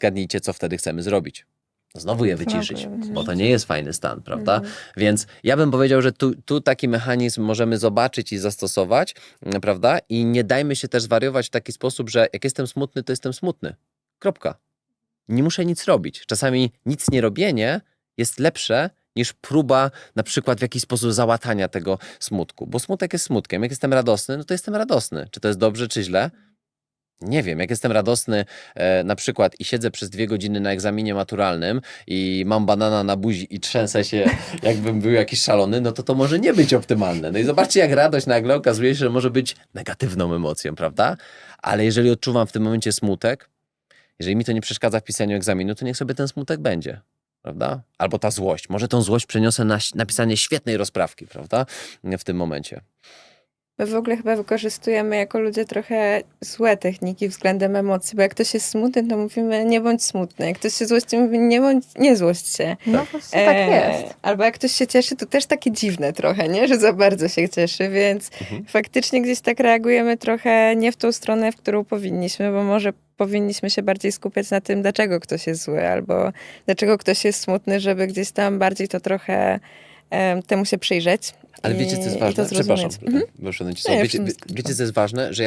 zgadnijcie, co wtedy chcemy zrobić. Znowu je wyciszyć, bo to nie jest fajny stan, prawda? Mhm. Więc ja bym powiedział, że tu, tu taki mechanizm możemy zobaczyć i zastosować, mm, prawda? I nie dajmy się też zwariować w taki sposób, że jak jestem smutny, to jestem smutny. Kropka. Nie muszę nic robić. Czasami nic nie robienie jest lepsze niż próba na przykład w jakiś sposób załatania tego smutku. Bo smutek jest smutkiem. Jak jestem radosny, no to jestem radosny. Czy to jest dobrze, czy źle? Nie wiem, jak jestem radosny e, na przykład i siedzę przez dwie godziny na egzaminie maturalnym i mam banana na buzi i trzęsę się, jakbym był jakiś szalony, no to to może nie być optymalne. No i zobaczcie, jak radość nagle okazuje się, że może być negatywną emocją, prawda? Ale jeżeli odczuwam w tym momencie smutek, jeżeli mi to nie przeszkadza w pisaniu egzaminu, to niech sobie ten smutek będzie. Prawda? Albo ta złość. Może tą złość przeniosę na napisanie świetnej rozprawki, prawda? W tym momencie. My w ogóle chyba wykorzystujemy jako ludzie trochę złe techniki względem emocji, bo jak ktoś jest smutny, to mówimy nie bądź smutny. Jak ktoś się złości, mówi nie bądź, nie złość się. No właśnie tak E, jest. Albo jak ktoś się cieszy, to też takie dziwne trochę, nie? Że za bardzo się cieszy, więc Mhm. faktycznie gdzieś tak reagujemy trochę nie w tą stronę, w którą powinniśmy, bo może powinniśmy się bardziej skupiać na tym, dlaczego ktoś jest zły, albo dlaczego ktoś jest smutny, żeby gdzieś tam bardziej to trochę temu się przyjrzeć. Ale wiecie, co jest ważne? Przepraszam. Mhm. słowo. ja Wiecie, wiecie, co jest ważne? Że ja